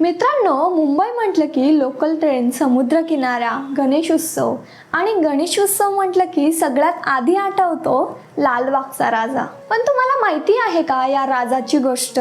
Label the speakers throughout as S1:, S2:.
S1: मित्रांनो मुंबई म्हटलं की लोकल ट्रेन समुद्रकिनारा गणेश उत्सव आणि गणेश उत्सव म्हटलं की सगळ्यात आधी आठवतो लालबागचा राजा. पण तुम्हाला माहिती आहे का या राजाची गोष्ट?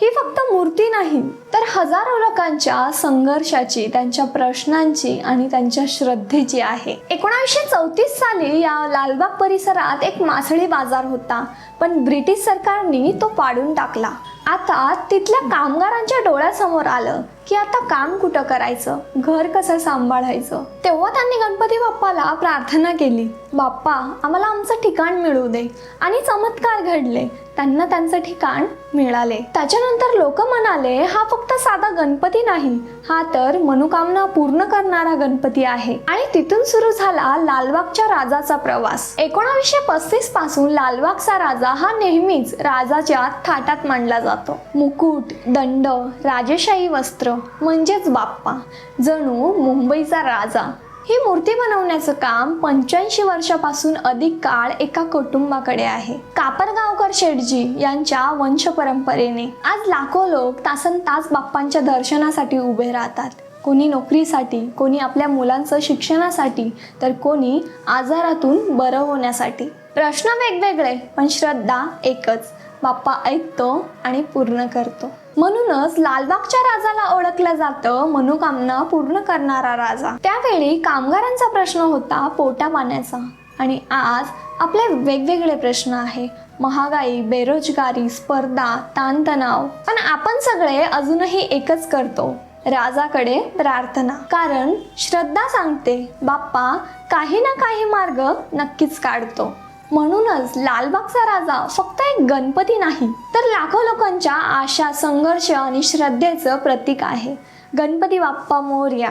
S1: ही फक्त मूर्ती नाही तर हजारो लोकांच्या संघर्षाची त्यांच्या प्रश्नांची आणि त्यांच्या श्रद्धेची आहे. एकोणावीसशे चौतीस साली या लालबाग परिसरात एक मासळी बाजार होता पण ब्रिटिश सरकारने तो पाडून टाकला. आता तिथल्या कामगारांच्या डोळ्यासमोर आलं की आता काम कुठं करायचं? घर कसं सांभाळायचं? तेव्हा त्यांनी गणपती बाप्पाला प्रार्थना केली. बाप्पा आम्हाला आमचं ठिकाण मिळू दे. आणि चमत्कार घडले. त्यांना त्यांचं ठिकाण मिळाले. त्याच्यानंतर लोक म्हणाले हा फक्त साधा गणपती नाही. हा तर मनोकामना पूर्ण करणारा गणपती आहे. आणि तिथून सुरू झाला लालबागच्या राजाचा प्रवास. एकोणावीसशे पस्तीसपासून लालबागचा राजा हा नेहमीच राजाच्या थाटात मांडला जातो. मुकुट दंड राजेशाही वस्त्र म्हणजेच बाप्पा जणू मुंबईचा राजा. ही मूर्ती बनवण्याचं काम पंच्याऐंशी वर्षापासून अधिक काळ एका कुटुंबाकडे आहे. कापरगावकर शेटजी यांच्या वंश परंपरेने आज लाखो लोक तासन तास बाप्पांच्या दर्शनासाठी उभे राहतात. कोणी नोकरीसाठी कोणी आपल्या मुलांचं शिक्षणासाठी तर कोणी आजारातून बरं होण्यासाठी. प्रश्न वेगवेगळे पण श्रद्धा एकच. बाप्पा ऐकतो आणि पूर्ण करतो. म्हणूनच लालबागच्या राजाला ओळखलं जातं मनोकामना पूर्ण करणारा राजा. त्यावेळी कामगारांचा प्रश्न होता पोटा पाण्याचा आणि आज आपले वेगवेगळे प्रश्न आहे. महागाई बेरोजगारी स्पर्धा ताणतणाव. पण आपण सगळे अजूनही एकच करतो राजाकडे प्रार्थना. कारण श्रद्धा सांगते बाप्पा काही ना काही मार्ग नक्कीच काढतो. म्हणूनच लालबागचा राजा फक्त एक गणपती नाही तर लाखो लोकांच्या आशा संघर्ष आणि श्रद्धेचं प्रतीक आहे. गणपती बाप्पा मोर्या.